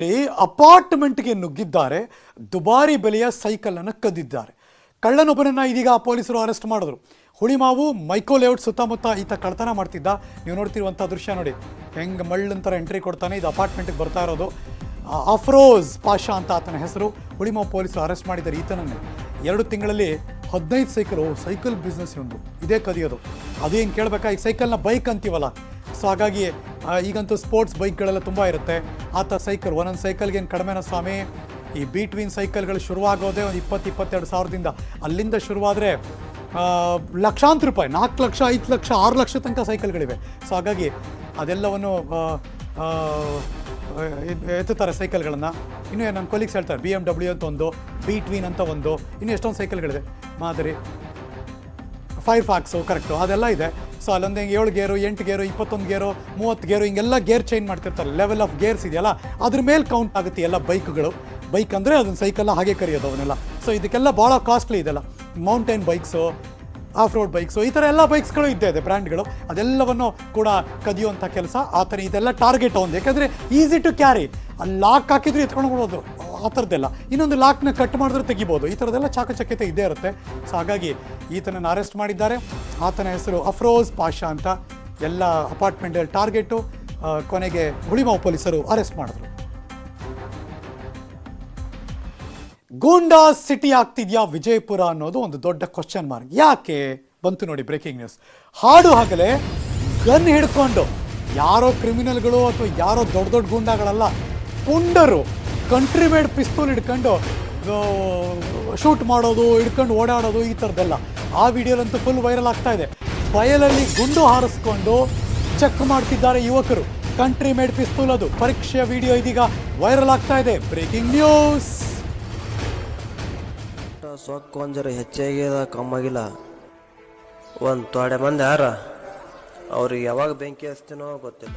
ಈ ಅಪಾರ್ಟ್ಮೆಂಟ್ಗೆ ನುಗ್ಗಿದ್ದಾರೆ. ದುಬಾರಿ ಬೆಲೆಯ ಸೈಕಲ್ ಅನ್ನು ಕದ್ದಿದ್ದಾರೆ. ಕಳ್ಳನೊಬ್ಬನನ್ನ ಇದೀಗ ಪೊಲೀಸರು ಅರೆಸ್ಟ್ ಮಾಡಿದ್ರು. ಹುಳಿಮಾವು ಮೈಕೋ ಲೇಔಟ್ ಸುತ್ತಮುತ್ತ ಈತ ಕಳ್ತನ ಮಾಡ್ತಿದ್ದ. ನೀವು ನೋಡ್ತಿರುವಂಥ ದೃಶ್ಯ ನೋಡಿ. ಹೆಂಗೆ ಮಳ್ಳಂತರ ಎಂಟ್ರಿ ಕೊಡ್ತಾನೆ. ಇದು ಅಪಾರ್ಟ್ಮೆಂಟ್ಗೆ ಬರ್ತಾ ಇರೋದು. ಅಫ್ರೋಜ್ ಪಾಷಾ ಅಂತ ಆತನ ಹೆಸರು. ಹುಳಿಮಾವು ಪೊಲೀಸರು ಅರೆಸ್ಟ್ ಮಾಡಿದ್ದಾರೆ ಈತನನ್ನೇ. ಎರಡು ತಿಂಗಳಲ್ಲಿ ಹದಿನೈದು ಸೈಕಲ್ ಸೈಕಲ್ ಬಿಸ್ನೆಸ್ ಒಂದು. ಇದೇ ಕದಿಯೋದು. ಅದೇನು ಕೇಳಬೇಕಾ? ಈ ಸೈಕಲ್ನ ಬೈಕ್ ಅಂತೀವಲ್ಲ. ಸೊ ಹಾಗಾಗಿ ಈಗಂತೂ ಸ್ಪೋರ್ಟ್ಸ್ ಬೈಕ್ಗಳೆಲ್ಲ ತುಂಬ ಇರುತ್ತೆ. ಆತ ಸೈಕಲ್ ಒಂದೊಂದು ಸೈಕಲ್ಗೆ ಏನು ಕಡಿಮೆನ ಸ್ವಾಮಿ. ಈ ಬಿಟ್ವೀನ್ ಸೈಕಲ್ಗಳು ಶುರುವಾಗೋದೇ ಒಂದು ಇಪ್ಪತ್ತು, ಇಪ್ಪತ್ತೆರಡು ಸಾವಿರದಿಂದ. ಅಲ್ಲಿಂದ ಶುರುವಾದರೆ ಲಕ್ಷಾಂತರ ರೂಪಾಯಿ ನಾಲ್ಕು ಲಕ್ಷ, ಐದು ಲಕ್ಷ, ಆರು ಲಕ್ಷ ತನಕ ಸೈಕಲ್ಗಳಿವೆ ಸೊ ಹಾಗಾಗಿ, ಅದೆಲ್ಲವನ್ನು ಎತ್ತುತ್ತಾರೆ ಸೈಕಲ್ಗಳನ್ನು ಇನ್ನು ನನ್ನ ಕೊಲೀಗ್ಸ್ ಹೇಳ್ತಾರೆ ಬಿ ಎಂ ಡಬ್ಲ್ಯೂ ಅಂತ ಒಂದು ಬೀಟ್ವೀನ್ ಅಂತ ಒಂದು, ಇನ್ನು ಎಷ್ಟೊಂದು ಸೈಕಲ್ಗಳಿದೆ ಮಾದರಿ ಫೈರ್ ಫಾಕ್ಸು ಕರೆಕ್ಟು ಅದೆಲ್ಲ ಇದೆ. ಸೊ ಅಲ್ಲೊಂದು ಹಿಂಗೆ ಏಳು ಗೇರು, ಎಂಟು ಗೇರು, ಇಪ್ಪತ್ತೊಂದು ಗೇರು, ಮೂವತ್ತು ಗೇರು, ಹಿಂಗೆಲ್ಲ ಗೇರ್ ಚೇಂಜ್ ಮಾಡ್ತಿರ್ತಾರೆ. ಲೆವೆಲ್ ಆಫ್ ಗೇರ್ಸ್ ಇದೆಯಲ್ಲ, ಅದ್ರ ಮೇಲೆ ಕೌಂಟ್ ಆಗುತ್ತೆ ಎಲ್ಲ ಬೈಕ್ಗಳು. ಬೈಕ್ ಅಂದರೆ ಅದನ್ನ ಸೈಕಲ್ನ ಹಾಗೆ ಕರೆಯೋದು ಅವನ್ನೆಲ್ಲ. ಸೊ ಇದಕ್ಕೆಲ್ಲ ಭಾಳ ಕಾಸ್ಟ್ಲಿ ಇದೆಲ್ಲ. Mountain bikes off road bikes ಈ ಥರ ಎಲ್ಲ ಬೈಕ್ಸ್ಗಳು ಇದ್ದೇ ಇದೆ ಬ್ರ್ಯಾಂಡ್ಗಳು ಅದೆಲ್ಲವನ್ನು ಕೂಡ ಕದಿಯುವಂಥ ಕೆಲಸ. ಆ ಥರ ಇದೆಲ್ಲ ಟಾರ್ಗೆಟ್ ಒಂದು. ಯಾಕಂದರೆ ಈಸಿ ಟು ಕ್ಯಾರಿ ಅಲ್ಲಿ ಲಾಕ್ ಹಾಕಿದ್ರೆ ಎತ್ಕೊಂಡು ಹೋಗೋದು ಆ ಥರದ್ದೆಲ್ಲ ಇನ್ನೊಂದು ಲಾಕ್ನ ಕಟ್ ಮಾಡಿದ್ರೆ ತೆಗಿಬೋದು. ಈ ಥರದ್ದೆಲ್ಲ ಚಾಕಚಕ್ಯತೆ ಇದ್ದೇ ಇರುತ್ತೆ. ಸೊ ಹಾಗಾಗಿ ಈತನನ್ನು ಅರೆಸ್ಟ್ ಮಾಡಿದ್ದಾರೆ. ಆತನ ಹೆಸರು ಅಫ್ರೋಜ್ ಪಾಷಾ ಅಂತ ಎಲ್ಲ ಅಪಾರ್ಟ್ಮೆಂಟಲ್ಲಿ ಟಾರ್ಗೆಟು ಕೊನೆಗೆ ಹುಳಿಮಾವು ಪೊಲೀಸರು ಅರೆಸ್ಟ್ ಮಾಡಿದ್ರು. ಗೂಂಡಾ ಸಿಟಿ ಆಗ್ತಿದ್ಯಾ ವಿಜಯಪುರ ಅನ್ನೋದು ಒಂದು ದೊಡ್ಡ ಕ್ವಶನ್ ಮಾರ್ಕ್ ಯಾಕೆ? ಬಂತು ನೋಡಿ ಬ್ರೇಕಿಂಗ್ ನ್ಯೂಸ್ ಹಾಡು ಹಗಲೇ ಗನ್ ಹಿಡ್ಕೊಂಡು ಯಾರೋ ಕ್ರಿಮಿನಲ್ಗಳು ಅಥವಾ ಯಾರೋ ದೊಡ್ಡ ದೊಡ್ಡ ಗೂಂಡಾಗಳಲ್ಲ, ಪುಂಡರು ಕಂಟ್ರಿ ಮೇಡ್ ಪಿಸ್ತೂಲ್ ಹಿಡ್ಕೊಂಡು ಶೂಟ್ ಮಾಡೋದು, ಹಿಡ್ಕೊಂಡು ಓಡಾಡೋದು ಈ ಥರದ್ದೆಲ್ಲ. ಆ ವಿಡಿಯೋಲಂತೂ ಫುಲ್ ವೈರಲ್ ಆಗ್ತಾ ಇದೆ. ಬಯಲಲ್ಲಿ ಗುಂಡು ಹಾರಿಸ್ಕೊಂಡು ಚೆಕ್ ಮಾಡ್ತಿದ್ದಾರೆ ಯುವಕರು. ಕಂಟ್ರಿ ಮೇಡ್ ಪಿಸ್ತೂಲ್ ಅದು. ಪರೀಕ್ಷೆಯ ವಿಡಿಯೋ ಇದೀಗ ವೈರಲ್ ಆಗ್ತಾ ಇದೆ. ಬ್ರೇಕಿಂಗ್ ನ್ಯೂಸ್ ಸೊಕ್ಕ ಒಂಜರ ಹೆಚ್ಚಾಗಿದ ಕಮ್ಮಾಗಿಲ್ಲ. ಒಂದು ತೊಡೆ ಮಂದಿ ಯಾರ? ಅವ್ರಿಗೆ ಯಾವಾಗ ಬೆಂಕಿ ಹಚ್ತೀನೋ ಗೊತ್ತಿಲ್ಲ.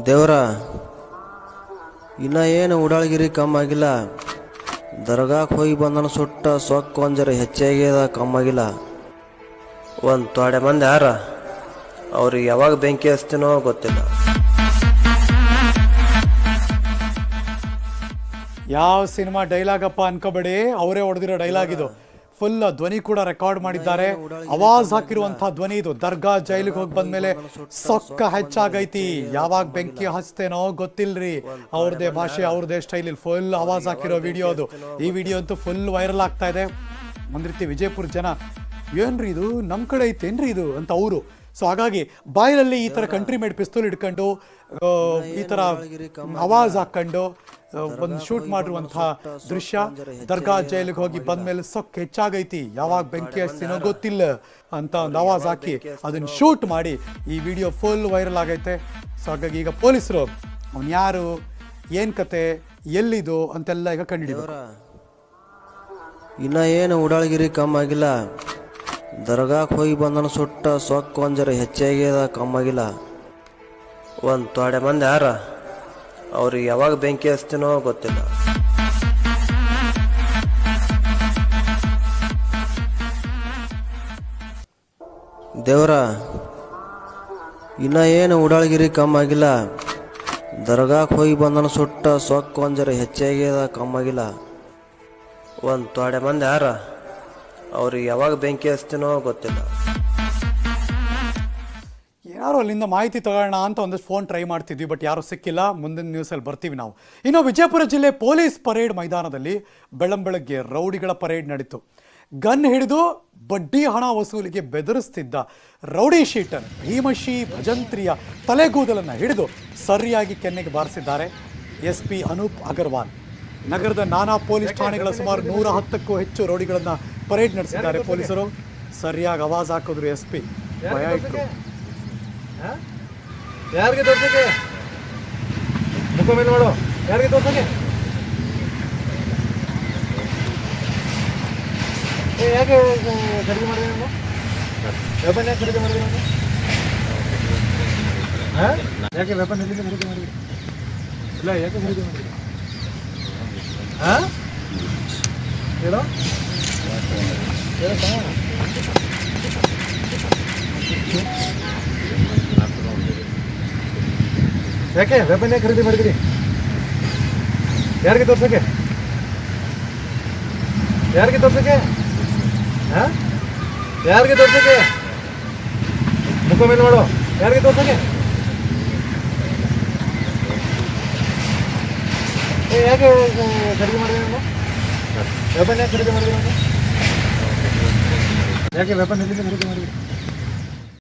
ದೇವ್ರ, ಇನ್ನ ಏನು ಉಡಾಳ್ಗಿರಿ ಕಮ್ಮಾಗಿಲ್ಲ. ದರ್ಗಾಕ್ಕೆ ಹೋಗಿ ಬಂದನ ಸುಟ್ಟ ಸೊಕ್ಕ ಒಂಜರ ಹೆಚ್ಚಾಗ್ಯದ ಕಮ್ಮಾಗಿಲ್ಲ. ಒಂದು ತೊಡೆ ಮಂದಿ ಯಾರ? ಅವ್ರಿಗೆ ಯಾವಾಗ ಬೆಂಕಿ ಹಚ್ತೀನೋ ಗೊತ್ತಿಲ್ಲ. ಯಾವ ಸಿನಿಮಾ ಡೈಲಾಗ್ ಅಪ್ಪ ಅನ್ಕೋಬೇಡಿ, ಅವರೇ ಹೊಡೆದಿರೋ ಡೈಲಾಗ್ ಇದು. ಫುಲ್ ಧ್ವನಿ ಕೂಡ ರೆಕಾರ್ಡ್ ಮಾಡಿದ್ದಾರೆ. ಅವಾಜ್ ಹಾಕಿರುವಂತ ಧ್ವನಿ ಇದು. ದರ್ಗಾ ಜೈಲಿಗೆ ಹೋಗಿ ಬಂದ್ಮೇಲೆ ಸೊಕ್ಕ ಹೆಚ್ಚಾಗೈತಿ. ಯಾವಾಗ ಬೆಂಕಿ ಹಚ್ತೇನೋ ಗೊತ್ತಿಲ್ರಿ. ಅವ್ರದೇ ಭಾಷೆ ಅವ್ರದೇ ಸ್ಟೈಲ್ ಇಲ್ಲಿ ಫುಲ್ ಅವಾಜ್ ಹಾಕಿರೋ ವಿಡಿಯೋ ಅದು. ಈ ವಿಡಿಯೋ ಅಂತೂ ಫುಲ್ ವೈರಲ್ ಆಗ್ತಾ ಇದೆ. ಒಂದ್ ರೀತಿ ವಿಜಯಪುರ ಜನ ಏನ್ರಿ ಇದು? ನಮ್ಮ ಕಡೆ ಐತೇನ್ರಿ ಇದು? ಅಂತ ಅವರು. ಸೊ ಹಾಗಾಗಿ ಬಾಯಿಲಲ್ಲಿ ಈ ತರ ಕಂಟ್ರಿ ಮೇಡ್ ಪಿಸ್ತೂಲ್ ಇಟ್ಕೊಂಡು ಈ ತರ ಅವಾಜ್ ಹಾಕೊಂಡು ಒಂದು ಶೂಟ್ ಮಾಡಿರುವಂತಹ ದೃಶ್ಯ ದರ್ಗಾ ಜೈಲಿಗೆ ಹೋಗಿ ಬಂದ ಮೇಲೆ ಸೊಕ್ಕ ಹೆಚ್ಚಾಗೈತಿ. ಯಾವಾಗ ಬೆಂಕಿ ಹಚ್ತೀನೋ ಗೊತ್ತಿಲ್ಲ ಅಂತ ಒಂದು ಆವಾಜ್ ಹಾಕಿ ಅದನ್ನ ಶೂಟ್ ಮಾಡಿ ಈ ವಿಡಿಯೋ ಫುಲ್ ವೈರಲ್ ಆಗೈತೆ. ಸೊ ಹಾಗಾಗಿ ಈಗ ಪೊಲೀಸರು ಅವನ್ ಯಾರು ಏನ್ ಕತೆ ಎಲ್ಲಿದು ಅಂತೆಲ್ಲ ಈಗ ಕಂಡುಹಿಡಿದ್ರು ಇನ್ನ ಏನು ಉಡಾಳಗಿರಿ ಕಮ್ಮಾಗಿಲ್ಲ. ದರ್ಗಾಕ್ ಹೋಗಿ ಬಂದನ ಸುಟ್ಟ ಸೊಕ್ಕ ಒಂಜರ ಹೆಚ್ಚಾಗ್ಯದ ಕಮ್ಮಾಗಿಲ್ಲ. ಒಂದು ತೊಡೆ ಮಂದಿ ಯಾರ? ಅವ್ರಿಗೆ ಯಾವಾಗ ಬೆಂಕಿ ಹಚ್ತೀನೋ ಗೊತ್ತಿಲ್ಲ. ದೇವ್ರ, ಇನ್ನ ಏನು ಉಡಾಳ್ಗಿರಿ ಕಮ್ಮಾಗಿಲ್ಲ. ದರ್ಗಾಕ್ ಹೋಗಿ ಬಂದನ ಸುಟ್ಟ ಸೊಕ್ಕ ಒಂಜರ ಹೆಚ್ಚಾಗ್ಯದ ಕಮ್ಮಾಗಿಲ್ಲ. ಒಂದು ತೊಡೆ ಮಂದಿ ಯಾರ? ಅವ್ರಿಗೆ ಯಾವಾಗ ಬೆಂಕಿ ಹಚ್ತೀನೋ ಗೊತ್ತಿಲ್ಲ. ಯಾರೋ ಅಲ್ಲಿಂದ ಮಾಹಿತಿ ತಗೋಣ ಅಂತ ಒಂದಷ್ಟು ಫೋನ್ ಟ್ರೈ ಮಾಡ್ತಿದ್ವಿ ಬಟ್ ಯಾರೂ ಸಿಕ್ಕಿಲ್ಲ. ಮುಂದಿನ ನ್ಯೂಸಲ್ಲಿ ಬರ್ತೀವಿ ನಾವು. ಇನ್ನು ವಿಜಯಪುರ ಜಿಲ್ಲೆ ಪೊಲೀಸ್ ಪರೇಡ್ ಮೈದಾನದಲ್ಲಿ ಬೆಳ್ಳಂಬೆಳಗ್ಗೆ ರೌಡಿಗಳ ಪರೇಡ್ ನಡೀತು. ಗನ್ ಹಿಡಿದು ಬಡ್ಡಿ ಹಣ ವಸೂಲಿಗೆ ಬೆದರಿಸ್ತಿದ್ದ ರೌಡಿ ಶೀಟರ್ ಭೀಮಶಿ ಭಜಂತ್ರಿಯ ತಲೆಗೂದಲನ್ನು ಹಿಡಿದು ಸರಿಯಾಗಿ ಕೆನ್ನೆಗೆ ಬಾರಿಸಿದ್ದಾರೆ ಎಸ್ ಪಿ ಅನೂಪ್ ಅಗರ್ವಾಲ್. ನಗರದ ನಾನಾ ಪೊಲೀಸ್ ಠಾಣೆಗಳ ಸುಮಾರು ನೂರ ಹತ್ತಕ್ಕೂ ಹೆಚ್ಚು ರೌಡಿಗಳನ್ನು ಪರೇಡ್ ನಡೆಸಿದ್ದಾರೆ ಪೊಲೀಸರು. ಸರಿಯಾಗಿ ಆವಾಜ್ ಹಾಕಿದ್ರು ಎಸ್ ಪಿ. ಭಯ ಇಟ್ರು. ಯಾರಿಗೆ ತೋರ್ಸಕ್ಕೆ? ಮುಖ ಮೇಲೆ ಮಾಡು ಯಾರಿಗೆ ತೋರ್ಸಕ್ಕೆ? ಏ, ಯಾಕೆ ಖರೀದಿ ಮಾಡಿದೆ ನಾನು? ವೆಪನ್ ಯಾಕೆ ಖರೀದಿ ಮಾಡಿದೆ ನೀವು ಹಾಂ? ಯಾಕೆ ವೆಪನ್ ಎಲ್ಲಿಂದ ಖರೀದಿ ಮಾಡಿದೆ? ಇಲ್ಲ, ಯಾಕೆ ಖರೀದಿ ಮಾಡಿದೆ? ಹಾಂ? ಹೇಳೋ. ಹೇಳೋ ಯಾಕೆ? ವೆಪನ್ ಯಾಕೆ ಖರೀದಿ ಮಾಡಿದಿರಿ? ಯಾರಿಗೆ ತೋರ್ಸಕ್ಕೆ? ಯಾರಿಗೆ ತೋರ್ಸಕ್ಕೆ? ಹಾ? ಯಾರಿಗೆ ತೋರ್ಸಕ್ಕೆ? ಮುಖ ಮೇಲೆ ಮಾಡು ಯಾರಿಗೆ ತೋರ್ಸಕ್ಕೆ? ಯಾಕೆ ಖರೀದಿ ಮಾಡಿದೆ ನಾನು? ವೆಪನ್ ಯಾಕೆ ಖರೀದಿ ಮಾಡಿದೆ ನಾನು? ಯಾಕೆ ವೆಪನ್ ಎಲ್ಲಿಂದ ಖರೀದಿ ಮಾಡಿದ್ರಿ